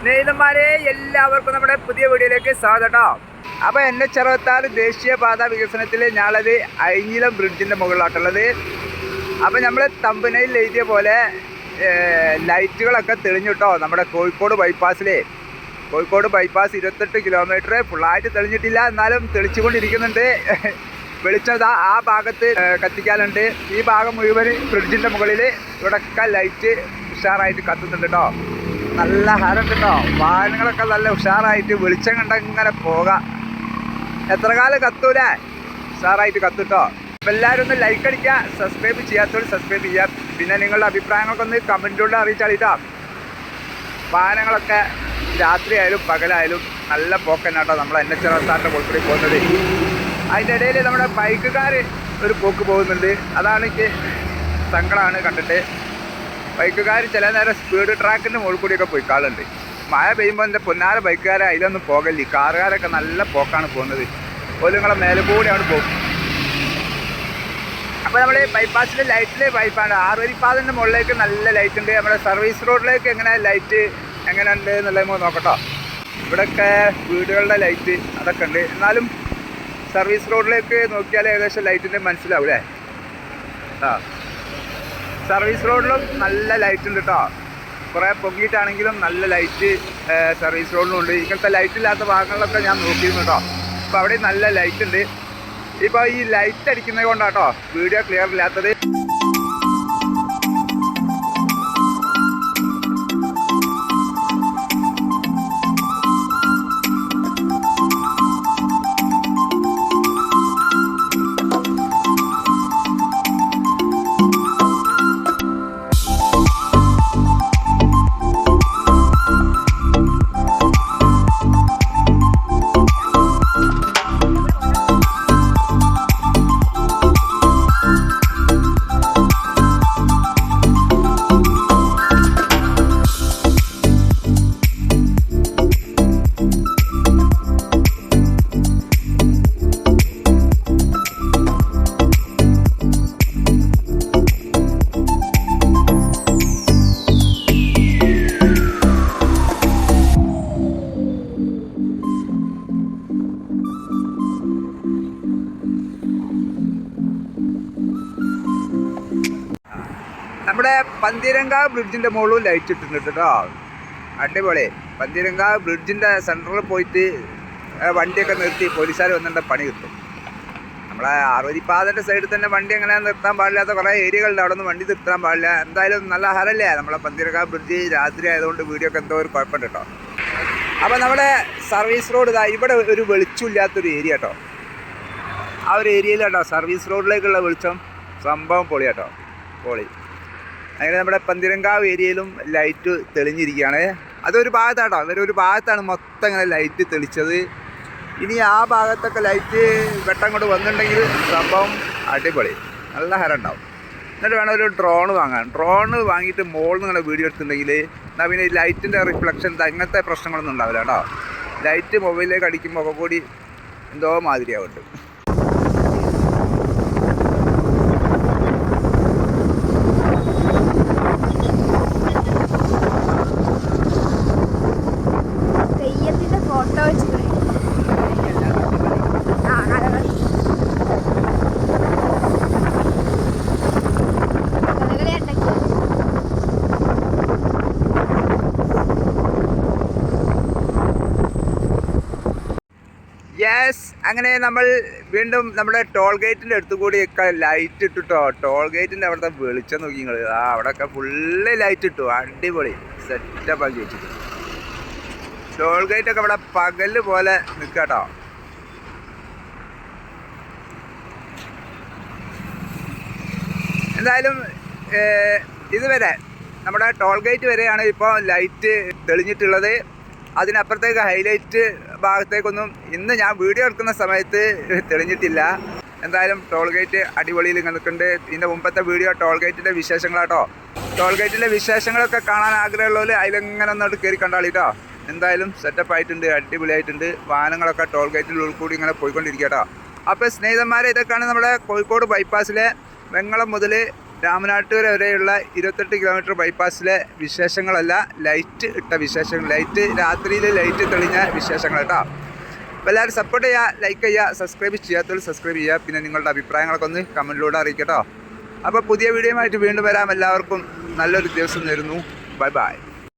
സ്നേഹിതന്മാരെ എല്ലാവർക്കും നമ്മുടെ പുതിയ വീഡിയോയിലേക്ക് സ്വാഗതം. അപ്പോൾ എൻ എച്ച് അറുപത്താറ് ദേശീയപാത വികസനത്തിൽ ഞാളത് അഴിഞ്ഞിലം ബ്രിഡ്ജിന്റെ മുകളിലോട്ടുള്ളത് അപ്പോൾ നമ്മൾ തമ്പനയിൽ എഴുതിയ പോലെ ലൈറ്റുകളൊക്കെ തെളിഞ്ഞിട്ടോ നമ്മുടെ കോഴിക്കോട് ബൈപ്പാസിലെ. കോഴിക്കോട് ബൈപ്പാസ് ഇരുപത്തെട്ട് കിലോമീറ്റർ ഫുള്ളായിട്ട് തെളിഞ്ഞിട്ടില്ല എന്നാലും തെളിച്ചുകൊണ്ടിരിക്കുന്നുണ്ട്. വെളിച്ചം ആ ഭാഗത്ത് കത്തിക്കാനുണ്ട്. ഈ ഭാഗം മുഴുവൻ ബ്രിഡ്ജിന്റെ മുകളിൽ ഇവിടെയൊക്കെ ലൈറ്റ് ഉഷാറായിട്ട് കത്തുന്നുണ്ട് കേട്ടോ നല്ല ഹരണ്ട് കേട്ടോ. വാഹനങ്ങളൊക്കെ നല്ല ഉഷാറായിട്ട് വെളിച്ചം കണ്ടങ്ങനെ പോകാം. എത്ര കാലം കത്തൂലേ? ഉഷാറായിട്ട് കത്തുട്ടോ. അപ്പം എല്ലാവരും ഒന്ന് ലൈക്ക് അടിക്കുക സബ്സ്ക്രൈബ് ചെയ്യാത്തവർ സബ്സ്ക്രൈബ് ചെയ്യുക. പിന്നെ നിങ്ങളുടെ അഭിപ്രായങ്ങളൊക്കെ ഒന്ന് കമന്റിലൂടെ അറിയിച്ചാളിട്ടോ വാഹനങ്ങളൊക്കെ രാത്രിയായാലും പകലായാലും നല്ല പോക്കനാട്ടോ നമ്മൾ എൻ എച്ച് അറുപത്താറിന്റെ കൂടി പോകുന്നത്. അതിന്റെ ഇടയിൽ നമ്മുടെ ബൈക്കുകാർ ഒരു പോക്ക് പോകുന്നുണ്ട്. അതാണ് എനിക്ക് സങ്കടമാണ് കണ്ടിട്ട്. ബൈക്കുകാർ ചില നേരം സ്പീഡ് ട്രാക്കിന്റെ മുകളിൽ കൂടിയൊക്കെ പോയി കാളുണ്ട്. മഴ പെയ്യുമ്പോൾ എന്റെ പൊന്നാര ബൈക്കുകാരെ അതിലൊന്നും പോകല്ലേ കാറുകാരൊക്കെ നല്ല പോക്കാണ് പോകുന്നത്. ഒരു നിങ്ങളെ മേലെ കൂടെയാണ് പോകും. അപ്പോൾ നമ്മൾ ബൈപ്പാസിലെ ലൈറ്റിലെ പൈപ്പാണ് ആറുവരിപ്പാതിന്റെ മുകളിലേക്ക് നല്ല ലൈറ്റ് ഉണ്ട്. നമ്മുടെ സർവീസ് റോഡിലേക്ക് എങ്ങനെ ലൈറ്റ് എങ്ങനെ ഉണ്ട് എന്നുള്ളത് നമുക്ക് നോക്കട്ടോ. ഇവിടെയൊക്കെ വീടുകളുടെ ലൈറ്റ് അതൊക്കെ ഉണ്ട്. എന്നാലും സർവീസ് റോഡിലേക്ക് നോക്കിയാൽ ഏകദേശം ലൈറ്റിന്റെ മനസ്സിലാവൂലേ ആ. സർവീസ് റോഡിലും നല്ല ലൈറ്റ് ഉണ്ട് കേട്ടോ കുറേ പൊങ്ങിയിട്ടാണെങ്കിലും നല്ല ലൈറ്റ് സർവീസ് റോഡിലും ഉണ്ട് ഇങ്ങനത്തെ ലൈറ്റ് ഇല്ലാത്ത ഭാഗങ്ങളിലൊക്കെ ഞാൻ നോക്കിയിരുന്നു കേട്ടോ അപ്പോൾ അവിടെ നല്ല ലൈറ്റ് ഉണ്ട്. ഇപ്പോൾ ഈ ലൈറ്റ് അടിക്കുന്നത് കൊണ്ടാട്ടോ വീഡിയോ ക്ലിയർ ഇല്ലാത്തത്. നമ്മുടെ പന്തീരങ്കാവ് ബ്രിഡ്ജിന്റെ മുകളിൽ ലൈറ്റ് ഇട്ടിട്ടുണ്ട് കേട്ടോ. അടിപൊളി. പന്തീരങ്കാവ് ബ്രിഡ്ജിന്റെ സെന്ററിൽ പോയിട്ട് വണ്ടിയൊക്കെ നിർത്തി പോലീസുകാർ വന്നിട്ട് പണി കിട്ടും. നമ്മളെ അറുപതിപ്പാതിന്റെ സൈഡിൽ തന്നെ വണ്ടി അങ്ങനെ നിർത്താൻ പാടില്ലാത്ത കുറേ ഏരിയകളുണ്ട് അവിടെ നിന്ന് വണ്ടി നിർത്താൻ പാടില്ല. എന്തായാലും നല്ല ഹരല്ലേ നമ്മളെ പന്തീരങ്കാവ് ബ്രിഡ്ജ് രാത്രി ആയതുകൊണ്ട് വീഡിയോ ഒക്കെ എന്തോ ഒരു കുഴപ്പമുണ്ട് കേട്ടോ. അപ്പോൾ നമ്മുടെ സർവീസ് റോഡ് ഇതാ ഇവിടെ ഒരു വെളിച്ചമില്ലാത്തൊരു ഏരിയ കേട്ടോ. ആ ഒരു ഏരിയയിൽ കേട്ടോ സർവീസ് റോഡിലേക്കുള്ള വെളിച്ചം. സംഭവം പൊളി കേട്ടോ പൊളി. അങ്ങനെ നമ്മുടെ പന്തിരങ്കാവ് ഏരിയയിലും ലൈറ്റ് തെളിഞ്ഞിരിക്കുകയാണ്. അതൊരു ഭാഗത്താട്ടോ. അവരെ ഒരു ഭാഗത്താണ് മൊത്തം ഇങ്ങനെ ലൈറ്റ് തെളിച്ചത്. ഇനി ആ ഭാഗത്തൊക്കെ ലൈറ്റ് വെട്ടം കൊണ്ട് വന്നിട്ടുണ്ടെങ്കിൽ സംഭവം അടിപൊളി. നല്ല ഹരം ഉണ്ടാവും. എന്നിട്ട് വേണം ഒരു ഡ്രോൺ വാങ്ങാൻ. ഡ്രോൺ വാങ്ങിയിട്ട് മോളിൽ നിങ്ങളെ വീഡിയോ എടുത്തിട്ടുണ്ടെങ്കിൽ എന്നാൽ പിന്നെ ലൈറ്റിന്റെ റിഫ്ലക്ഷൻ അങ്ങനത്തെ പ്രശ്നങ്ങളൊന്നും ഉണ്ടാവില്ല കേട്ടോ. ലൈറ്റ് മൊബൈലിലേക്ക് അടിക്കുമ്പോൾ ഒക്കെ കൂടി എന്തോ മാതിരിയാവുന്നുണ്ട്. യെസ് അങ്ങനെ നമ്മൾ വീണ്ടും നമ്മുടെ ടോൾ ഗേറ്റിന്റെ അടുത്ത് കൂടിയൊക്കെ ലൈറ്റ് ഇട്ടിട്ടോ? ടോൾ ഗേറ്റിന്റെ അവിടുത്തെ വെളിച്ചം നോക്കി നിങ്ങൾ ആ അവിടെയൊക്കെ ഫുള്ള് ലൈറ്റ് ഇട്ടു. അടിപൊളി. സെറ്റപ്പ് ആക്കി വെച്ചിട്ട്. ടോൾ ഗേറ്റ് ഒക്കെ ഇവിടെ പകൽ പോലെ നിൽക്കാട്ടോ എന്തായാലും ഇതുവരെ നമ്മുടെ ടോൾ ഗേറ്റ് വരെയാണ് ഇപ്പോൾ ലൈറ്റ് തെളിഞ്ഞിട്ടുള്ളത്. അതിനപ്പുറത്തേക്ക് ഹൈലൈറ്റ് ഭാഗത്തേക്കൊന്നും ഇന്ന് ഞാൻ വീഡിയോ എടുക്കുന്ന സമയത്ത് തെളിഞ്ഞിട്ടില്ല. എന്തായാലും ടോൾ ഗേറ്റ് അടിപൊളിയിൽ നിൽക്കുന്നുണ്ട്. ഇതിന്റെ മുമ്പത്തെ വീഡിയോ ടോൾ ഗേറ്റിന്റെ വിശേഷങ്ങളാട്ടോ. ടോൾ ഗേറ്റിന്റെ വിശേഷങ്ങളൊക്കെ കാണാൻ ആഗ്രഹമുള്ളവർ അതിലെങ്ങനെ ഒന്നോട്ട് കയറി കണ്ടാളിട്ടോ. എന്തായാലും സെറ്റപ്പ് ആയിട്ടുണ്ട് അടിപൊളിയായിട്ടുണ്ട്. വാഹനങ്ങളൊക്കെ ടോൾ ഗേറ്റിൽ ഉൾക്കൂടി ഇങ്ങനെ പോയിക്കൊണ്ടിരിക്കുക കേട്ടോ അപ്പോൾ സ്നേഹിതന്മാരെ ഇതൊക്കെയാണ് നമ്മുടെ കോഴിക്കോട് ബൈപ്പാസിലെ വെങ്ങളം മുതൽ രാമനാട്ടുകര വരെയുള്ള ഇരുപത്തെട്ട് കിലോമീറ്റർ ബൈപ്പാസിലെ വിശേഷങ്ങളല്ല ലൈറ്റ് ഇട്ട വിശേഷങ്ങൾ. ലൈറ്റ് രാത്രിയിൽ ലൈറ്റ് തെളിഞ്ഞ വിശേഷങ്ങൾ കേട്ടോ. അപ്പോൾ എല്ലാവരും സപ്പോർട്ട് ചെയ്യുക ലൈക്ക് ചെയ്യുക സബ്സ്ക്രൈബ് ചെയ്യാത്തവർ സബ്സ്ക്രൈബ് ചെയ്യുക. പിന്നെ നിങ്ങളുടെ അഭിപ്രായങ്ങളൊക്കെ ഒന്ന് കമന്റിലൂടെ അറിയിക്കട്ടോ. അപ്പോൾ പുതിയ വീഡിയോയുമായിട്ട് വീണ്ടും വരാം. എല്ലാവർക്കും നല്ലൊരു ദിവസം നേരുന്നു. Bye bye